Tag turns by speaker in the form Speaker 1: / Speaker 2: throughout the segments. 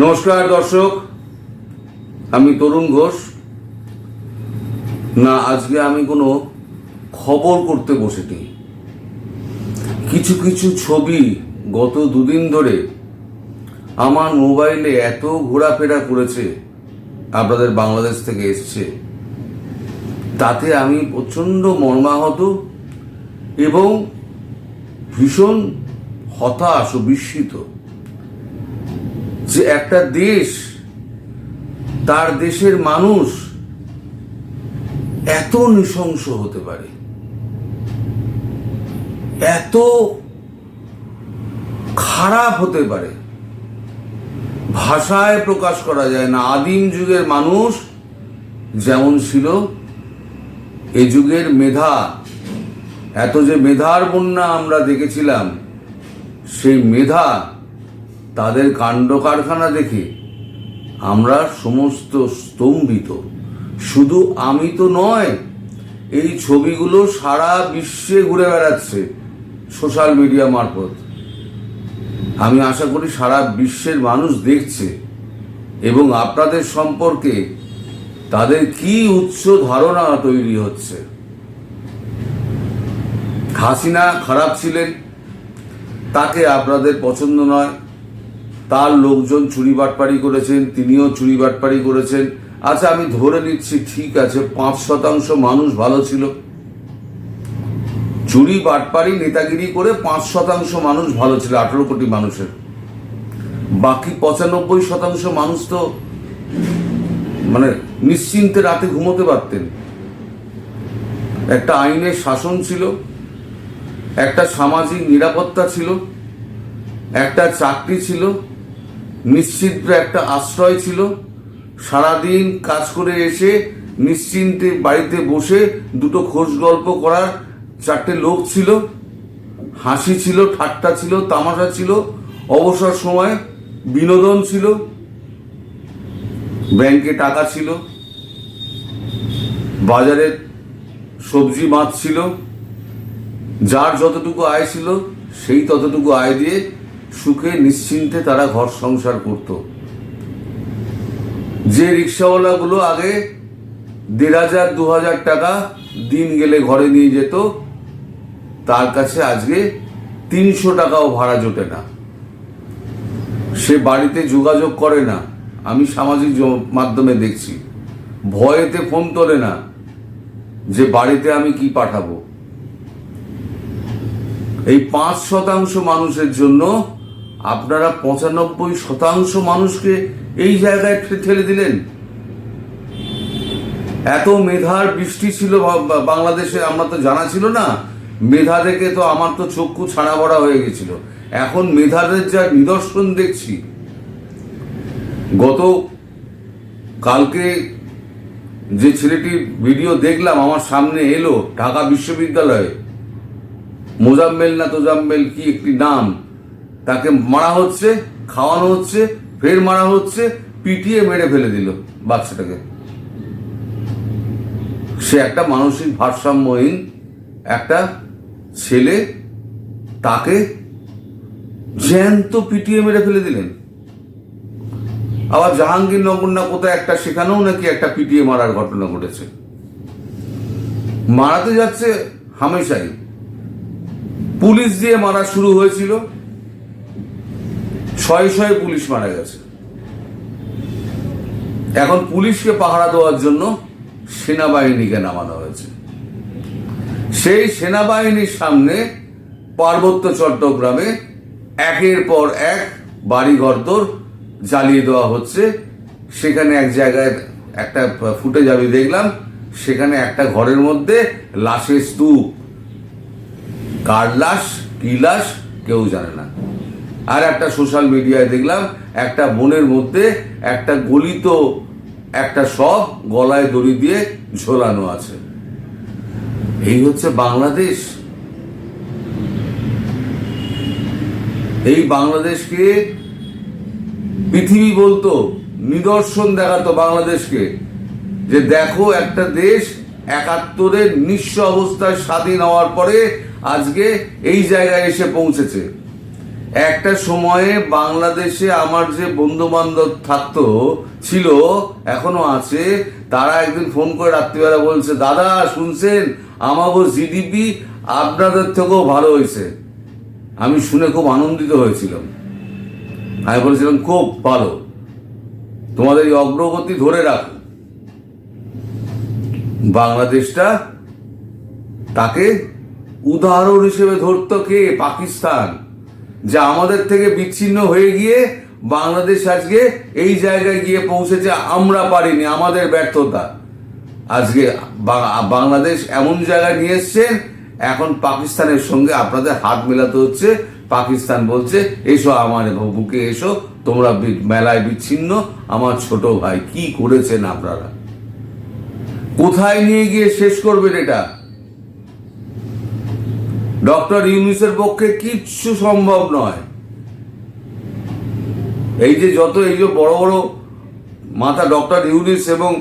Speaker 1: নমস্কার, দর্শক। আমি তরুণ ঘোষ। না, আজকে আমি কোনো খবর করতে বসেনি। কিছু কিছু ছবি গত দুদিন ধরে আমার মোবাইলে এত ঘোরাফেরা করেছে, আপনাদের বাংলাদেশ থেকে এসছে। তাতে আমি প্রচণ্ড মর্মাহত এবং ভীষণ হতাশ ও বিস্মিত। যে একটা দেশ, তার দেশের মানুষ এত নৃশংস হতে পারে, এত খারাপ হতে পারে, ভাষায় প্রকাশ করা যায় না। আদিম যুগের মানুষ যেমন ছিল, এ যুগের মেধা, এত যে মেধার বন্যা আমরা দেখেছিলাম, সেই মেধা তাদের কাণ্ড কারখানা দেখে আমরা সমস্ত স্তম্ভিত। শুধু আমি তো নয়, এই ছবিগুলো সারা বিশ্বে ঘুরে বেড়াচ্ছে সোশ্যাল মিডিয়া মারফত। আমি আশা করি সারা বিশ্বের মানুষ দেখছে এবং আপনাদের সম্পর্কে তাদের কি উচ্চ ধারণা তৈরি হচ্ছে। হাসিনা খারাপ ছিলেন, তাকে আপনাদের পছন্দ নয় তার লোকজন চুরি বাটপাড়ি করেছেন, তিনিও চুরি বাটপাড়ি করেছেন। আচ্ছা আমি ধরে নিচ্ছি, ঠিক আছে, পাঁচ শতাংশ মানুষ ভালো ছিল। চুরি বাটপাড়ি নেতাগিরি করে পাঁচ শতাংশ মানুষ ভালো ছিল, আঠারো কোটি মানুষের। বাকি পঁচানব্বই শতাংশ মানুষ তো মানে নিশ্চিন্তে রাতে ঘুমোতে পারতেন। একটা আইনের শাসন ছিল, একটা সামাজিক নিরাপত্তা ছিল, একটা চাকরি ছিল নিশ্চিত একটা আশ্রয় ছিল। সারাদিন কাজ করে এসে নিশ্চিন্তে বাড়িতে বসে দুটো খোঁজ গল্প করার চারটে লোক ছিল। হাসি ছিল, ঠাট্টা ছিল, তামাশা ছিল, অবসর সময় বিনোদন ছিল। ব্যাংকে টাকা ছিল। বাজারে সবজি মাছ ছিল। যার যতটুকু আয় ছিল, সেই ততটুকু আয় দিয়ে সুখে নিশ্চিন্তে তারা ঘর সংসার করত। যে রিক্সাওয়ালাগুলো আগে দেড় হাজার, দু হাজার টাকা দিন গেলে ঘরে নিয়ে যেত, তার কাছে আজকে তিনশো টাকাও ভাড়া জোটে না। সে বাড়িতে যোগাযোগ করে না। আমি সামাজিক মাধ্যমে দেখছি। ভয়েতে ফোন তোলে না যে বাড়িতে আমি কি পাঠাবো। এই পাঁচ শতাংশ মানুষের জন্য আপনারা পঁচানব্বই শতাংশ মানুষকে এই জায়গায় ঠেলে দিলেন। এত মেধার বৃষ্টি ছিল বাংলাদেশে, আমরা তো জানা ছিল না। মেধা দেখে তো আমার তো চক্ষু ছাড়া বড়া হয়ে গেছিল। এখন মেধাদের যা নিদর্শন দেখছি, গত কালকে যে ছেলেটির ভিডিও দেখলাম, আমার সামনে এলো ঢাকা বিশ্ববিদ্যালয়ে। মোজাম্মেল না তোজাম্মেল কি একটি নাম? তাকে মারা হচ্ছে, খাওয়ানো হচ্ছে, ফের মারা হচ্ছে, পিটিয়ে মেরে ফেলে দিল বাচ্চাটাকে। সে একটা মানসিক ভারসাম্যহীন একটা ছেলে, তাকে জ্যান্ত পিটিয়ে মেরে ফেলে দিলেন। আবার জাহাঙ্গীরনগর না কোথায় একটা, সেখানেও নাকি একটা পিটিয়ে মারার ঘটনা ঘটেছে। মারাতে যাচ্ছে হামেশাই। পুলিশ দিয়ে মারা শুরু হয়েছিল। শয়ে শয়ে পুলিশ মারা গেছে। এখন পুলিশকে পাহারা দেওয়ার জন্য সেনাবাহিনীকে নামানো হয়েছে। সেই সেনাবাহিনীর সামনে পার্বত্য চট্টগ্রামে একের পর এক বাড়িঘর তোর জ্বালিয়ে দেওয়া হচ্ছে। সেখানে এক জায়গায় একটা ফুটে যাবে দেখলাম, সেখানে একটা ঘরের মধ্যে লাশের স্তূপ। কার লাশ, কি লাশ, কেউ জানে না। আর একটা সোশ্যাল মিডিয়ায় দেখলাম, একটা বনের মধ্যে একটা গলিত একটা সব গলায় দড়ি দিয়ে ঝোলানো আছে। এই হচ্ছে বাংলাদেশ। এই বাংলাদেশকে পৃথিবী বলতো, নিদর্শন দেখাতো বাংলাদেশকে, যে দেখো একটা দেশ একাত্তরের নিঃস্ব অবস্থায় স্বাধীন হওয়ার পরে আজকে এই জায়গায় এসে পৌঁছেছে। একটা সময়ে বাংলাদেশে আমার যে বন্ধু বান্ধব থাকতো, ছিল, এখনও আছে, তারা একদিন ফোন করে রাত্রিবেলা বলছে, দাদা, শুনছেন? আমাগো জিডিপি আপনাদের থেকেও ভালো হয়েছে। আমি শুনে খুব আনন্দিত হয়েছিলাম। আমি বলেছিলাম, খুব ভালো। তোমাদের এই অগ্রগতি ধরে রাখো। বাংলাদেশটা তাকে উদাহরণ হিসেবে ধরতো কে? পাকিস্তান। যা আমাদের থেকে বিচ্ছিন্ন হয়ে গিয়ে বাংলাদেশ আজকে এই জায়গায় গিয়ে পৌঁছেছে, আমরা পারিনি, আমাদের ব্যর্থতা। আজকে বাংলাদেশ এমন জায়গায় নিয়ে এসছে, এখন পাকিস্তানের সঙ্গে আপনাদের হাত মেলাতে হচ্ছে। পাকিস্তান বলছে, এসো আমার বুকে এসো, তোমরা মেলায় বিচ্ছিন্ন। আমার ছোট ভাই, কি করেছেন আপনারা? কোথায় নিয়ে গিয়ে শেষ করবেন এটা? ডক্টর ইউনিসের পক্ষে কিচ্ছু সম্ভব নয়। এই যে যত এই যে বড় বড় মাথা ডক্টর ইউনিস এবং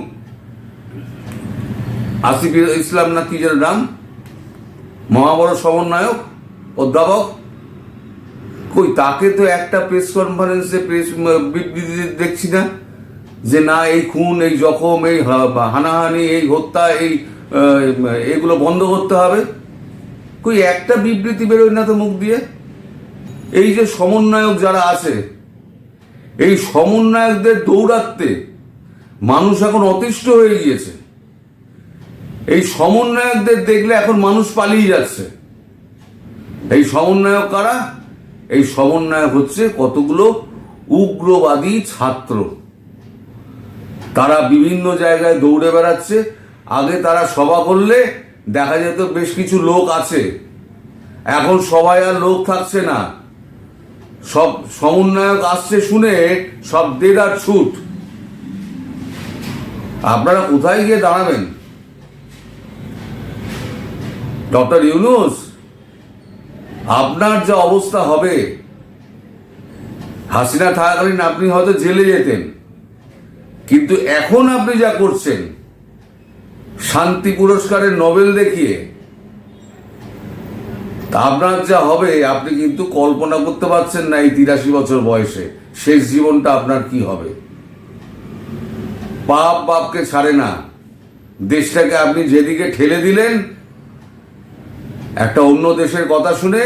Speaker 1: আসিফ ইসলাম না কি যেন নাম, মহাবড় সমন্বয়ক, অধ্যাপক, কই তাকে তো একটা প্রেস কনফারেন্সে প্রেস বিবৃতি দেখছি না যে না, এই খুন, এই জখম, এই হানাহানি, এই হত্যা, এই এগুলো বন্ধ করতে হবে। কই একটা বিবৃতি বেরোয় না তো মুখ দিয়ে? এই যে সমন্বয়ক যারা আছে, এই সমন্বয়কদের দৌড়াতে মানুষ এখন অতিষ্ঠ হয়ে গিয়েছে। এই সমন্বয়কদের দেখলে এখন মানুষ পালিয়ে যাচ্ছে। এই সমন্বয়ক কারা? এই সমন্বয়ক হচ্ছে কতগুলো উগ্রবাদী ছাত্র। তারা বিভিন্ন জায়গায় দৌড়ে বেড়াচ্ছে, আগে তারা সভা করলে দেখা যেত বেশ কিছু লোক আছে। এখন সবাই আর লোক থাকছে না। সব সমন্বয়ক আসছে শুনে সব দেদার ছুট। আপনারা কোথায় গিয়ে দাঁড়াবেন? ডক্টর ইউনুস, আপনার যা অবস্থা হবে। হাসিনা থাকাকালীন আপনি হয়তো জেলে যেতেন। কিন্তু এখন আপনি যা করছেন শান্তি পুরস্কারের নোবেল দেখিয়ে, তা আপনার যা হবে, আপনি কিন্তু কল্পনা করতে পারছেন না এই তিরাশি বছর বয়সে। শেষ জীবনটা আপনার কি হবে? পাপ বাপকে ছাড়ে না। দেশটাকে আপনি যেদিকে ঠেলে দিলেন, একটা অন্য দেশের কথা শুনে,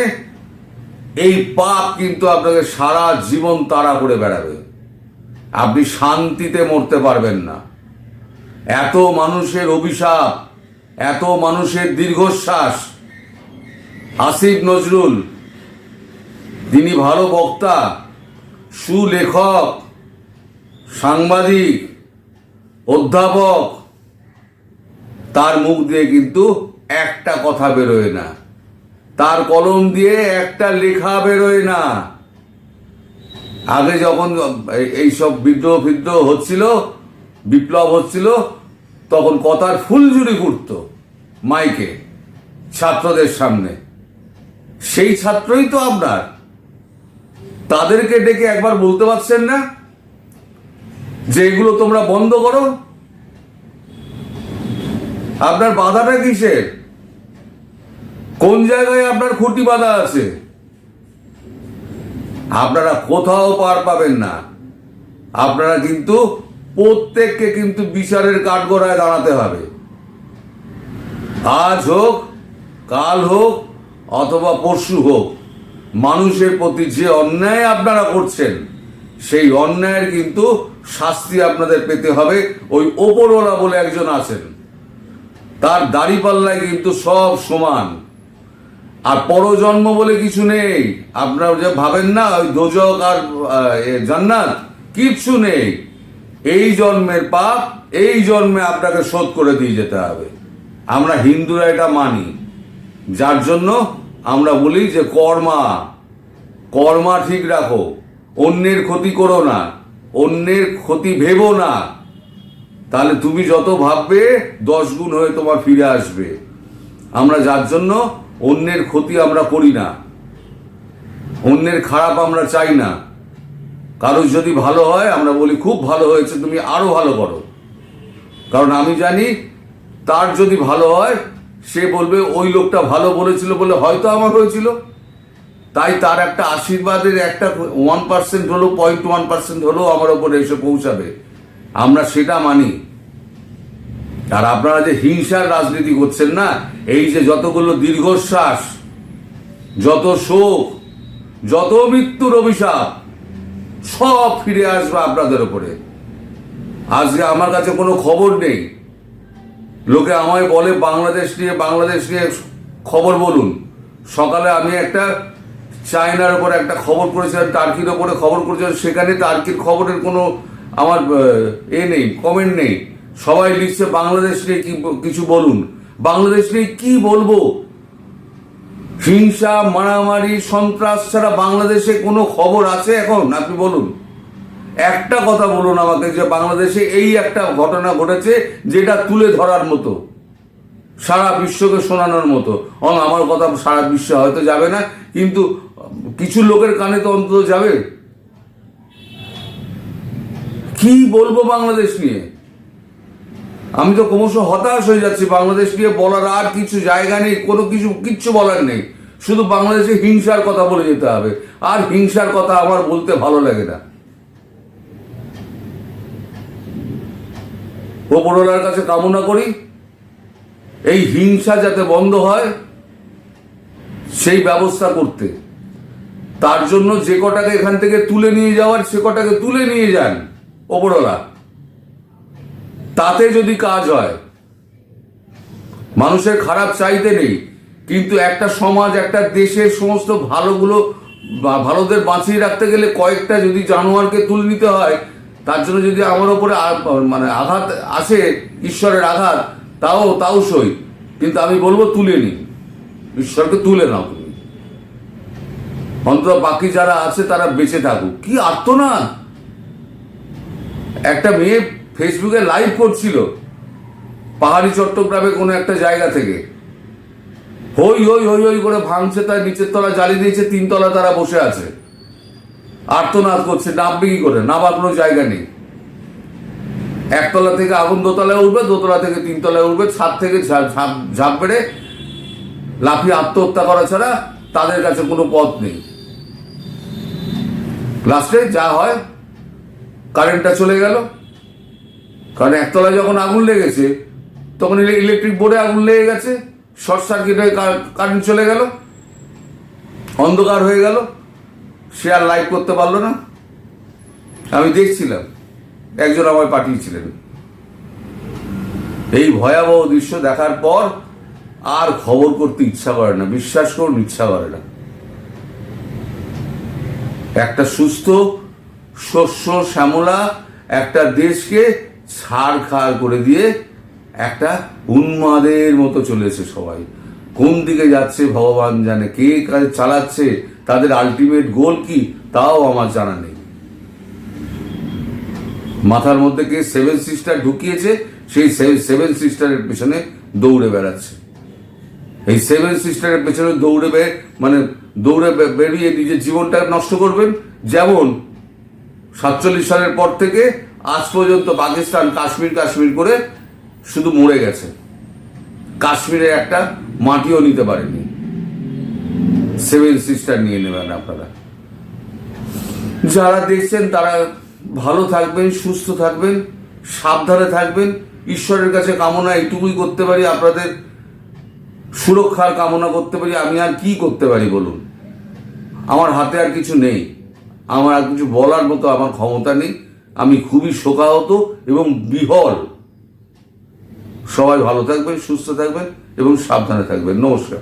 Speaker 1: এই পাপ কিন্তু আপনাকে সারা জীবন তাড়া করে বেড়াবে। আপনি শান্তিতে মরতে পারবেন না। এত মানুষের অভিশাপ, এত মানুষের দীর্ঘশ্বাস। আসিফ নজরুল তিনি ভালো বক্তা, সুলেখক, সাংবাদিক, অধ্যাপক, তার মুখ দিয়ে কিন্তু একটা কথা বেরোয় না। তার কলম দিয়ে একটা লেখা বেরোয় না। আগে যখন এইসব বিদ্রোহ ফিদ্রোহ হচ্ছিল বিপ্লব হচ্ছিল, তখন কথার ফুলঝুরি ফুটত মাইকে, ছাত্রদের সামনে। সেই ছাত্রই তো আপনার। তাদেরকে ডেকে একবার বলতে পারছেন না? যে এগুলো তোমরা বন্ধ করো? আপনার বাধাটা কিসের? কোন জায়গায় আপনার খুঁটি বাঁধা আছে? আপনারা কোথাও পার পাবেন না। আপনারা কিন্তু প্রত্যেককে কিন্তু বিচারের কাঠগড়ায় দাঁড়াতে হবে। আজ হোক, কাল হোক, অথবা পরশু হোক, মানুষের প্রতি যে অন্যায় আপনারা করছেন, সেই অন্যায়ের কিন্তু শাস্তি আপনাদের পেতে হবে। ওই ওপরওয়ালা বলে একজন আছেন। তার দাড়িপাল্লায় কিন্তু সব সমান। আর পরজন্ম বলে কিছু নেই। আপনারা যে ভাবেন না, ওই দোজক আর জান্নাত, কিচ্ছু নেই। এই জন্মের পাপ, এই জন্মে আপনাকে শোধ করে দিয়ে যেতে হবে। আমরা হিন্দুরা এটা মানি। যার জন্য আমরা বলি যে কর্মা কর্মা ঠিক রাখো। অন্যের ক্ষতি করো না, অন্যের ক্ষতি ভেবো না। তাহলে তুমি যত ভাববে, দশ গুণ হয়ে তোমার ফিরে আসবে। আমরা যার জন্য অন্যের ক্ষতি আমরা করি না। অন্যের খারাপ আমরা চাই না। কারোর যদি ভালো হয়, আমরা বলি, খুব ভালো হয়েছে, তুমি আরও ভালো করো। কারণ আমি জানি, তার যদি ভালো হয়, সে বলবে, ওই লোকটা ভালো বলেছিল বলে হয়তো আমার হয়েছিল। তাই তার একটা আশীর্বাদের একটা ওয়ান পার্সেন্ট হলেও পয়েন্ট ওয়ান পার্সেন্ট হলেও আমার ওপরে এসে পৌঁছাবে। আমরা সেটা মানি। আর আপনারা যে হিংসার রাজনীতি করছেন না, এই যে যতগুলো দীর্ঘশ্বাস, যত শোক, যত মৃত্যুর অভিশাপ সব ফিরে আসবে আপনাদের ওপরে আজকে আমার কাছে কোনো খবর নেই। লোকে আমায় বলে, বাংলাদেশ নিয়ে বাংলাদেশ নিয়ে খবর বলুন। সকালে আমি একটা চায়নার উপর একটা খবর করেছিলাম, টার্কির ওপরে খবর করেছিলাম। সেখানে টার্কির খবরের কোনো আমার, এ নেই কমেন্ট নেই। সবাই লিখছে, বাংলাদেশ নিয়ে কি কিছু বলুন। বাংলাদেশ নিয়ে কি বলব? হিংসা, মারামারি, সন্ত্রাস ছাড়া বাংলাদেশে কোনো খবর আছে এখন? আপনি বলুন। একটা কথা বলুন আমাকে যে বাংলাদেশে এই একটা ঘটনা ঘটেছে যেটা তুলে ধরার মতো। সারা বিশ্বকে শোনানোর মতো। অন, আমার কথা সারা বিশ্বে হয়তো যাবে না, কিন্তু কিছু লোকের কানে তো অন্তত যাবে। কি বলব বাংলাদেশ নিয়ে? আমি তো ক্রমশ হতাশ হয়ে যাচ্ছি, বাংলাদেশ নিয়ে বলার আর কিছু জায়গা নেই, কোনো কিছু, কিচ্ছু বলার নেই। শুধু বাংলাদেশে হিংসার কথা বলে যেতে হবে, আর হিংসার কথা আমার বলতে ভালো লাগে না। ওপরওয়ালার কাছে কামনা করি, এই হিংসা যাতে বন্ধ হয়, সেই ব্যবস্থা করতে। তার জন্য যে কটাকে এখান থেকে তুলে নিয়ে যাওয়ার, সে কটাকে তুলে নিয়ে যান ওপরওয়ালা তাতে যদি কাজ হয়, মানুষের খারাপ চাইতে নেই, কিন্তু একটা সমাজ, একটা দেশের সমস্ত ভালোগুলো ভালোদের বাঁচিয়ে রাখতে গেলে কয়েকটা যদি জানোয়ারকে তুলে নিতে হয়, তার জন্য যদি আমার ওপরে মানে আঘাত আসে, ঈশ্বরের আঘাত, তাও তাও সই। কিন্তু আমি বলব তুলে নিন। ঈশ্বরকে তুলে নাও তুমি। অন্তত বাকি যারা আছে, তারা বেঁচে থাকুক। কি আর্তনাদ! একটা মেয়ে ফেসবুকে লাইভ করছিল পাহাড়ি চট্টগ্রামে কোনো একটা জায়গা থেকে। হই হই হই হই করে ভাঙছে তার নিচের তলা জ্বালিয়ে দিয়েছে তিনতলা তারা বসে আছে। আর্তনাদ করছে, নামবে কি করে? নামার কোনো জায়গা নেই। একতলা থেকে আগুন দোতলায় উঠবে, দোতলা থেকে তিনতলায় উঠবে, ছাদ থেকে ঝাঁপ বেড়ে লাফিয়ে আত্মহত্যা করা ছাড়া তাদের কাছে কোনো পথ নেই। লাস্টে যা হয় কারেন্টটা চলে গেল। কারণ একতলায় যখন আগুন লেগেছে, তখন ইলেকট্রিক বোর্ডে আগুন লেগে গেছে শর্ট সার্কিট হয়ে কারেন্ট চলে গেল, অন্ধকার হয়ে গেল, সে আর লাইভ করতে পারল না। আমি দেখছিলাম, একজন আমায় পাঠিয়েছিলেন। এই ভয়াবহ দৃশ্য দেখার পর আর খবর করতে ইচ্ছা করে না, বিশ্বাস করুন ইচ্ছা করে না। একটা সুস্থ, শস্য, শ্যামলা, একটা দেশকে ছাড় খাড় করে দিয়ে একটা উন্মাদের মতো চলেছে সবাই। কোন দিকে যাচ্ছে ভগবান জানে, কে কাজ চালাচ্ছে, তাদের আলটিমেট গোল কি, তাও আমার জানা নেই। মাথার মধ্যে কে সেভেন সিস্টার ঢুকিয়েছে, সেই সেভেন সিস্টারের পেছনে দৌড়ে বেড়াচ্ছে। এই সেভেন সিস্টারের পেছনে দৌড়ে বে- মানে দৌড়ে বেরিয়ে নিজের জীবনটা নষ্ট করবেন? যেমন সাতচল্লিশ সালের পর থেকে আজ পর্যন্ত পাকিস্তান কাশ্মীর কাশ্মীর করে শুধু মরে গেছে। কাশ্মীরে একটা মাটিও নিতে পারেনি। সেভেন সিস্টার নিয়ে নেবেন আপনারা। যারা দেখছেন তারা ভালো থাকবেন, সুস্থ থাকবেন, সাবধানে থাকবেন। ঈশ্বরের কাছে কামনা এইটুকুই করতে পারি, আপনাদের সুরক্ষার কামনা করতে পারি। আমি আর কি করতে পারি বলুন? আমার হাতে আর কিছু নেই। আমার আর কিছু বলার মতো আমার ক্ষমতা নেই। আমি খুবই শোকাহত এবং বিহল। সবাই ভালো থাকবেন সুস্থ থাকবেন এবং সাবধানে থাকবেন। নমস্কার।